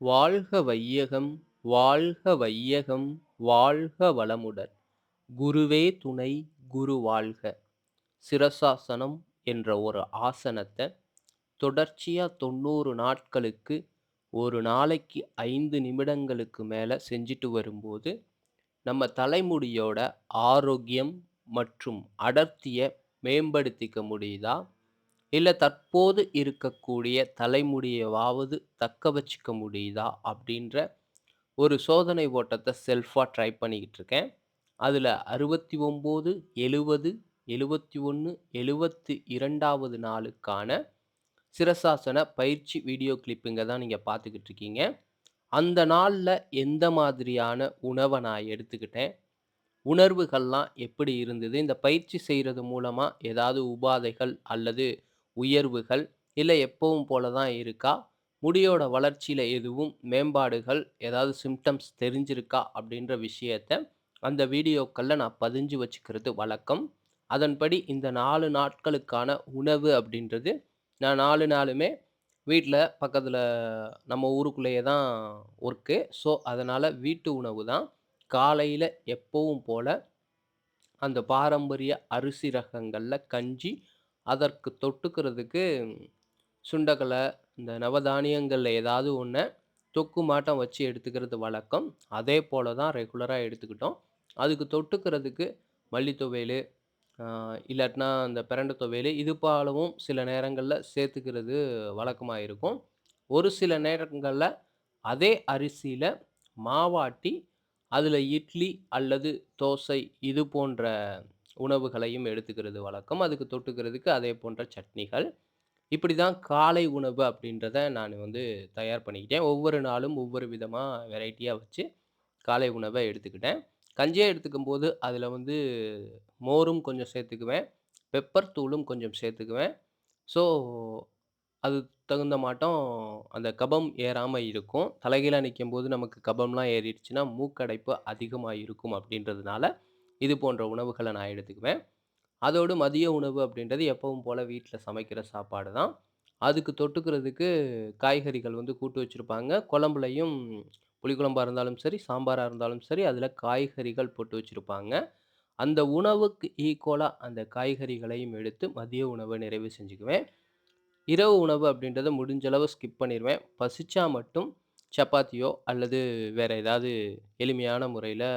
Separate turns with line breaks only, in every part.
வாழ்க வையகம் வாழ்க வையகம் வாழ்க வளமுடன். குருவே துணை குரு வாழ்க. சிரசாசனம் என்ற ஒரு ஆசனத்தை தொடர்ச்சியாக தொண்ணூறு நாட்களுக்கு ஒரு நாளைக்கு ஐந்து நிமிடங்களுக்கு மேலே செஞ்சுட்டு வரும்போது நம்ம தலைமுடியோட ஆரோக்கியம் மற்றும் அடர்த்தியை மேம்படுத்திக்க முடியுதா? இல்லை தற்போது இருக்கக்கூடிய தலைமுடியவாவது தக்க வச்சுக்க முடியுதா? அப்படின்ற ஒரு சோதனை ஓட்டத்தை செல்ஃபாக ட்ரை பண்ணிக்கிட்டு இருக்கேன். அதில் அறுபத்தி ஒம்பது எழுபது எழுபத்தி ஒன்று எழுபத்தி இரண்டாவது நாளுக்கான சிரசாசன பயிற்சி வீடியோ கிளிப்புங்க தான் நீங்கள் பார்த்துக்கிட்டு இருக்கீங்க. அந்த நாளில் எந்த மாதிரியான உணவை நான் எடுத்துக்கிட்டேன்? உணர்வுகள்லாம் எப்படி இருந்தது? இந்த பயிற்சி செய்கிறது மூலமாக ஏதாவது உபாதைகள் அல்லது உயர்வுகள் இல்லை எப்பவும் போல தான் இருக்கா? முடியோட வளர்ச்சியில் எதுவும் மேம்பாடுகள் ஏதாவது சிம்டம்ஸ் தெரிஞ்சிருக்கா? அப்படின்ற விஷயத்த அந்த வீடியோக்களில் நான் பதிஞ்சு வச்சுக்கிறது வழக்கம். அதன்படி இந்த நாலு நாட்களுக்கான உணவு அப்படின்றது நான் நாலு நாளுமே வீட்டில் பக்கத்தில் நம்ம ஊருக்குள்ளேயே தான் ஒர்க்கு ஸோ அதனால் வீட்டு உணவு தான். காலையில் எப்பவும் போல் அந்த பாரம்பரிய அரிசி ரகங்களில் கஞ்சி அதற்கு தொட்டுக்கிறதுக்கு சுண்டக்கலை இந்த நவதானியங்களில் ஏதாவது ஒன்று தொக்கு மாட்டம் வச்சு எடுத்துக்கிறது வழக்கம். அதே போல் தான் ரெகுலராக எடுத்துக்கிட்டோம். அதுக்கு தொட்டுக்கிறதுக்கு மல்லித்துவையல் இல்லாட்டினா அந்த பிரண்டை துவையல் இது போலவும் சில நேரங்களில் சேர்த்துக்கிறது வழக்கமாக இருக்கும். ஒரு சில நேரங்களில் அதே அரிசியில் மாவாட்டி அதில் இட்லி அல்லது தோசை இது போன்ற உணவுகளையும் எடுத்துக்கிறது வழக்கம். அதுக்கு தொட்டுக்கிறதுக்கு அதே போன்ற சட்னிகள். இப்படி தான் காலை உணவு அப்படின்றத நான் வந்து தயார் பண்ணிக்கிட்டேன். ஒவ்வொரு நாளும் ஒவ்வொரு விதமாக வெரைட்டியாக வச்சு காலை உணவை எடுத்துக்கிட்டேன். கஞ்சியை எடுத்துக்கும் போது அதில் வந்து மோரும் கொஞ்சம் சேர்த்துக்குவேன். பெப்பர் தூளும் கொஞ்சம் சேர்த்துக்குவேன். ஸோ அது தகுந்த மாட்டம் அந்த கபம் ஏறாமல் இருக்கும். தலைகீழாக நிற்கும் போது நமக்கு கபம்லாம் ஏறிடுச்சுன்னா மூக்கடைப்பு அதிகமாக இருக்கும் அப்படின்றதுனால இது போன்ற உணவுகளை நான் எடுத்துக்குவேன். அதோடு மதிய உணவு அப்படின்றது எப்பவும் போல் வீட்டில் சமைக்கிற சாப்பாடு தான். அதுக்கு தொட்டுக்கிறதுக்கு காய்கறிகள் வந்து கூட்டு வச்சுருப்பாங்க. குழம்புலையும் புளிக்குழம்பாக இருந்தாலும் சரி சாம்பாராக இருந்தாலும் சரி அதில் காய்கறிகள் போட்டு வச்சுருப்பாங்க. அந்த உணவுக்கு ஈக்குவலாக அந்த காய்கறிகளையும் எடுத்து மதிய உணவை நிறைவு செஞ்சுக்குவேன். இரவு உணவு அப்படின்றத முடிஞ்சளவு ஸ்கிப் பண்ணிடுவேன் பசிச்சா மட்டும் சப்பாத்தியோ அல்லது வேறு ஏதாவது எளிமையான முறையில்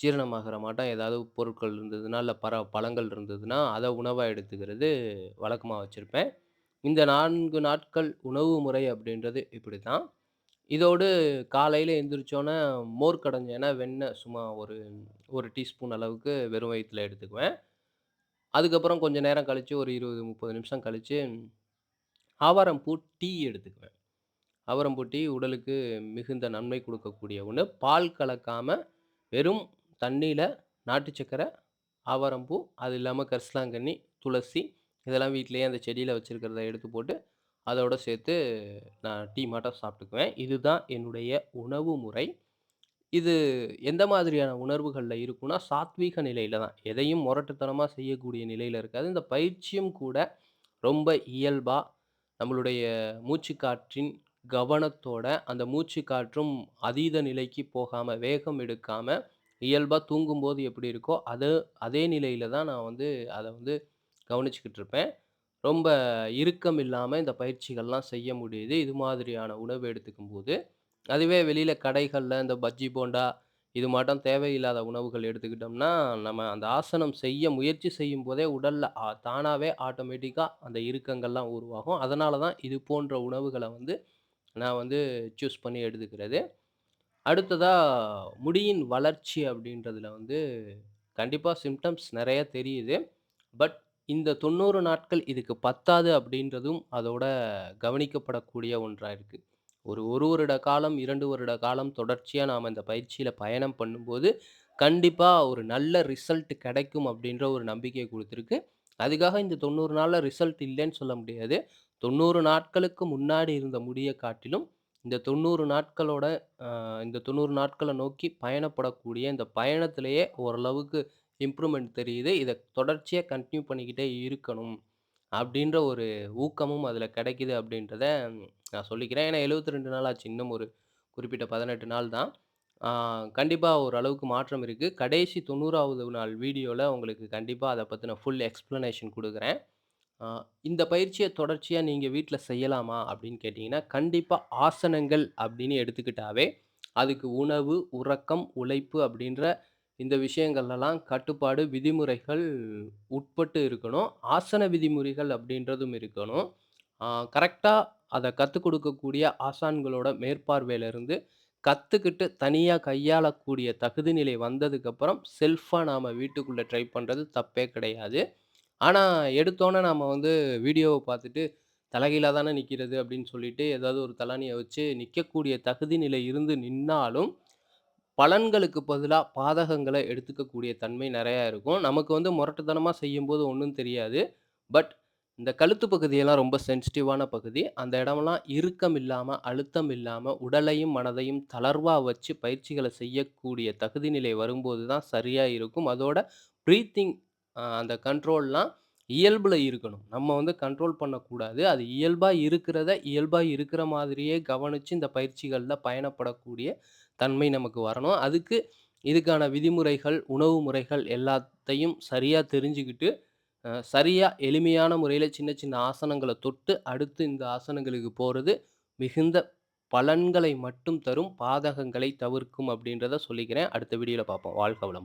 ஜீரணமாகிற மாட்டம் ஏதாவது பொருட்கள் இருந்ததுன்னா, இல்லை பர பழங்கள் இருந்ததுன்னா, அதை உணவா எடுத்துக்கிறது வழக்கமா வச்சிருப்பேன். இந்த 4 நாட்கள் உணவு முறை அப்படின்றது இப்படித்தான். இதோடு காலையில எந்திரிச்சோனே மோர் கடைஞ்சேன்னா வெண்ணெய் சும்மா ஒரு 1 டீஸ்பூன் அளவுக்கு வெறும் வயித்துல எடுத்துக்குவேன். அதுக்கப்புறம் கொஞ்சம் நேரம் கழிச்சு ஒரு 20, 30 நிமிஷம் கழிச்சு ஆவாரம் பூ டீ எடுத்துக்குவேன். ஆவாரம் பூ டீ உடலுக்கு மிகுந்த நன்மை குடுக்கக்கூடிய ஒண்ணு. பால் கலக்காம வெறும் தண்ணியில் நாட்டு சக்கரை ஆவாரம்பூ, அது இல்லாமல் கரிசலாங்கண்ணி, துளசி இதெல்லாம் வீட்டிலேயே அந்த செடியில் வச்சுருக்கிறத எடுத்து போட்டு, அதோட சேர்த்து நான் டீ மாட்டாக சாப்பிட்டுக்குவேன். இதுதான் என்னுடைய உணவு முறை. இது எந்த மாதிரியான உணர்வுகளில் இருக்கும்னா, சாத்வீக நிலையில் தான். எதையும் முரட்டுத்தனமாக செய்யக்கூடிய நிலையில் இருக்காது. இந்த பயிற்சியும் கூட ரொம்ப இயல்பாக நம்மளுடைய மூச்சுக்காற்றின் கவனத்தோட, அந்த மூச்சு காற்றும் அதீத நிலைக்கு போகாமல் வேகம் எடுக்காமல் இயல்பா தூங்கும்போது எப்படி இருக்கோ, அது அதே நிலையில தான் நான் வந்து அத வந்து கவனிச்சுக்கிட்டு இருப்பேன். ரொம்ப இறுக்கம் இல்லாம இந்த பயிற்சிகள்லாம் செய்ய முடியுது. இது மாதிரியான உணவு எடுத்துக்கும்போது. அதுவே வெளியில கடைகள்ல இந்த பஜ்ஜி, போண்டா இது மாட்டம் தேவையில்லாத உணவுகள் எடுத்துக்கிட்டோம்னா, நம்ம அந்த ஆசனம் செய்ய முயற்சி செய்யும்போதே உடல்ல உடலில் தானாவே ஆட்டோமேட்டிக்கா அந்த இறுக்கங்கள்லாம் உருவாகும். அதனால தான் இது போன்ற உணவுகள வந்து நான் வந்து சூஸ் பண்ணி எடுத்துக்கிறது. அடுத்ததா முடியின் வளர்ச்சி அப்படின்றதுல வந்து கண்டிப்பா சிம்ப்டம்ஸ் நெறைய தெரியுது. பட் இந்த 90 நாட்கள் இதுக்கு பத்தாது அப்படின்றதும் அதோட கவனிக்கப்படக்கூடிய ஒன்றா இருக்கு. ஒரு 1 வருட காலம், 2 வருட காலம் தொடர்ச்சியா நாம இந்த பயிற்சியில பயணம் பண்ணும்போது, கண்டிப்பா ஒரு நல்ல ரிசல்ட் கிடைக்கும் அப்படின்ற ஒரு நம்பிக்கைய குடுத்திருக்கு. அதுக்காக இந்த 90 நாள்ல ரிசல்ட் இல்லன்னு சொல்ல முடியாது. 90 நாட்களுக்கு முன்னாடி இருந்த முடிய காட்டிலும், இந்த 90 நாட்களோட இந்த தொண்ணூறு நாட்களை நோக்கி பயணப்படக்கூடிய இந்த பயணத்திலேயே ஓரளவுக்கு இம்ப்ரூவ்மெண்ட் தெரியுது. இதை தொடர்ச்சியாக கண்டினியூ பண்ணிக்கிட்டே இருக்கணும். அப்படின்ற ஒரு ஊக்கமும் அதில் கிடைக்குது அப்படின்றத நான் சொல்லிக்கிறேன். ஏன்னா 72 நாள் ஆச்சு. இன்னும் ஒரு குறிப்பிட்ட 18 நாள் தான். கண்டிப்பாக ஓரளவுக்கு மாற்றம் இருக்குது கடைசி 90வது நாள் வீடியோவில் உங்களுக்கு கண்டிப்பாக அதை பற்றின ஃபுல் எக்ஸ்ப்ளனேஷன் கொடுக்குறேன் ஆ இந்த பயிற்சியை தொடர்ச்சியா நீங்க வீட்ல செய்யலாமா? அப்படின்னு கேட்டீங்கன்னா, கண்டிப்பா ஆசனங்கள் அப்படின்னு எடுத்துக்கிட்டாவே, அதுக்கு உணவு, உறக்கம், உழைப்பு அப்படின்ற இந்த விஷயங்கள்லலாம் கட்டுப்பாடு, விதிமுறைகள் உட்பட்டு இருக்கணும். ஆசன விதிமுறைகள் அப்படின்றதும் இருக்கணும். ஆ கரெக்ட்டா அத கத்துக் குடுக்கக்கூடிய ஆசான்களோட மேற்பார்வையில இருந்து, கத்துக்கிட்டு தனியா கையாளக்கூடிய தகுதி நிலை வந்ததுக்கப்புறம், செல்ஃபா நாம வீட்டுக்குள்ள ட்ரை பண்றது தப்பே கிடையாது. ஆனா, எடுத்தோனே நாம வந்து வீடியோவ பார்த்துட்டு, தலைகீழா தானே நிக்கிறது அப்படின்னு சொல்லிட்டு, ஏதாவது ஒரு தலாணிய வச்சு நிக்கக்கூடிய தகுதி நிலை இருந்து நின்னாலும், பலன்களுக்கு பதிலா பாதகங்கள எடுத்துக்கக்கூடிய தன்மை நெறையா இருக்கும். நமக்கு வந்து முரட்டுத்தனமா செய்யும்போது ஒண்ணும் தெரியாது. பட் இந்த கழுத்து பகுதியெல்லாம் ரொம்ப சென்சிட்டிவான பகுதி. அந்த இடமெல்லாம் இறுக்கம் இல்லாம, அழுத்தம் இல்லாம, உடலையும், மனதையும் தளர்வா வச்சு பயிற்சிகள செய்யக்கூடிய தகுதி நிலை வரும்போது தான் சரியா இருக்கும். அதோட ப்ரீத்திங் அந்த கண்ட்ரோல்லாம் இயல்பில் இருக்கணும். நம்ம வந்து கண்ட்ரோல் பண்ணக்கூடாது. அது இயல்பாக இருக்கிறத, இயல்பாக இருக்கிற மாதிரியே கவனித்து இந்த பயிற்சிகளில் பயணப்படக்கூடிய தன்மை நமக்கு வரணும். அதுக்கு இதுக்கான விதிமுறைகள், உணவு முறைகள் எல்லாத்தையும் சரியாக தெரிஞ்சுக்கிட்டு, சரியாக எளிமையான முறையில் சின்ன சின்ன ஆசனங்களை தொட்டு, அடுத்து இந்த ஆசனங்களுக்கு போகிறது மிகுந்த பலன்களை மட்டும் தரும். பாதகங்களை தவிர்க்கும் அப்படின்றத சொல்லிக்கிறேன். அடுத்த வீடியோவில் பார்ப்போம். வாழ்க வளமுடன்.